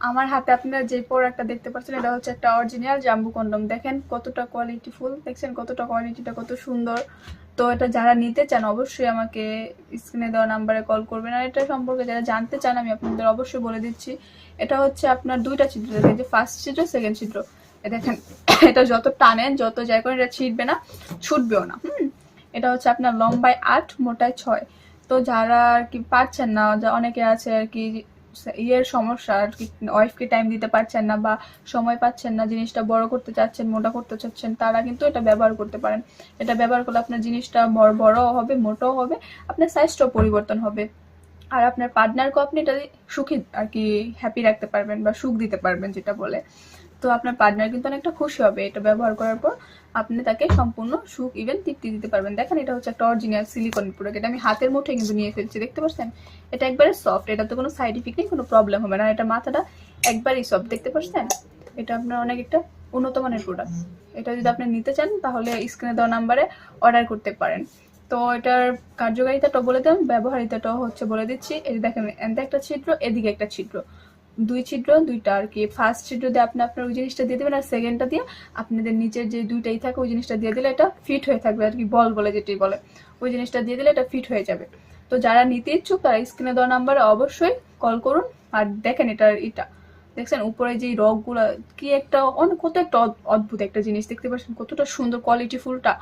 আমার হাতে আপনারা যে প্রোডাক্টটা দেখতে পাচ্ছেন, এটা হচ্ছে একটা অরিজিনাল জাম্বু কন্ডম। দেখেন কতটা কোয়ালিটি ফুল, দেখছেন কতটা কোয়ালিটিটা কত সুন্দর। তো এটা যারা নিতে চান, অবশ্যই আমাকে স্ক্রিনে দেওয়া নাম্বারে কল করবেন। আর এটা সম্পর্কে যারা জানতে চান, আমি আপনাদের অবশ্যই বলে দিচ্ছি। এটা হচ্ছে আপনার দুইটা চিত্র দেখেন যে ফার্স্ট চিত্র সেকেন্ড চিত্র দেখেন, এটা যত টানেন, যত যাই করেন, এটা ছিটবে না, ছুটবেও না। এটা হচ্ছে আপনার লম্বায় আট, মোটায় ছয়। তো যারা আর কি পারছেন না অনেকে আছে আর কি ইয়ের সমস্যা, আর কি, ওয়াইফকে টাইম দিতে পারছেন না বা সময় পাচ্ছেন না, জিনিসটা বড় করতে চাচ্ছেন, মোটা করতে চাচ্ছেন, তারা কিন্তু এটা ব্যবহার করতে পারেন। এটা ব্যবহার করলে আপনার জিনিসটা বড়, বড়ও হবে, মোটাও হবে। আপনার সাইজটাও পরিবর্তন হবে। আর আপনার পার্টনারকেও আপনি এটা সুখী আর কি হ্যাপি রাখতে পারবেন বা সুখ দিতে পারবেন যেটা বলে। তো আপনার পার্টনার কিন্তু অনেকটা খুশি হবে এটা ব্যবহার করার পর। আপনি তাকে সম্পূর্ণ সুখ ইভেন তৃপ্তি দিতে পারবেন। দেখেন এটা হচ্ছে একটা অরিজিনাল সিলিকন প্রোডাক্ট এটা আমি হাতের মুঠে কিন্তু নিয়ে ফেলছি, দেখতে পাচ্ছেন? এটা একবারে সফট এটা তো কোনো সাইড ইফেক্ট নেই, কোনো প্রবলেম হবে না। এটা মাথাটা একবারই সফট দেখতে পাচ্ছেন? এটা আপনার অনেক একটা উন্নত মানের প্রোডাক্ট এটা যদি আপনি নিতে চান তাহলে স্ক্রিনে দেওয়া নাম্বারে অর্ডার করতে পারেন। তো এটার কার্যকারিতাটাও বলে দেন, ব্যবহারিতাটাও হচ্ছে বলে দিচ্ছি। এই দেখেন, এনতে একটা ছিদ্র, এদিকে একটা ছিদ্র। দুই ছিদ্র, দুইটা আর কি। ফার্স্ট ছিদ্র দিয়ে আপনি আপনার ওই জিনিসটা দিয়ে দেবেন আর সেকেন্ডটা দিয়ে আপনাদের নিচের যে দুইটাই থাকে, ওই জিনিসটা দিয়ে দিলে এটা ফিট হয়ে থাকবে আর কি, বল বলে যেটি বলে। ওই জিনিসটা দিয়ে দিলে এটা ফিট হয়ে যাবে। তো যারা নিতে ইচ্ছুক, তারা স্ক্রিনে দেওয়া নাম্বারে অবশ্যই কল করুন। আর দেখেন এটার এটা দেখছেন, উপরে যে রগগুলো, কি একটা অনেক কত একটা অদ্ভুত একটা জিনিস। দেখতে পাচ্ছেন, কতটা সুন্দর কোয়ালিটি ফুলটা।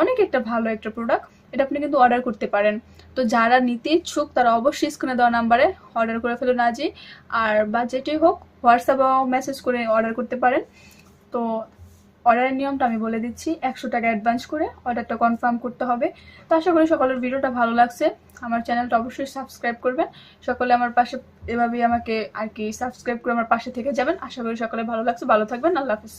অনেক একটা ভালো একটা প্রোডাক্ট এটা আপনি কিন্তু অর্ডার করতে পারেন। তো যারা নিতে ইচ্ছুক, তারা অবশ্যই স্ক্রিনে দেওয়া নাম্বারে অর্ডার করে ফেলুন আজই আর বা যেটি হোক হোয়াটসঅ্যাপে মেসেজ করে অর্ডার করতে পারেন। তো অর্ডারের নিয়মটা আমি বলে দিচ্ছি, একশো টাকা অ্যাডভান্স করে অর্ডারটা কনফার্ম করতে হবে। তো আশা করি সকলের ভিডিওটা ভালো লাগছে। আমার চ্যানেলটা অবশ্যই সাবস্ক্রাইব করবেন। সকলে আমার পাশে, এভাবেই আমাকে আর কি সাবস্ক্রাইব করে আমার পাশে থেকে যাবেন। আশা করি সকলে ভালো লাগছে। ভালো থাকবেন। আল্লাহ হাফিজ।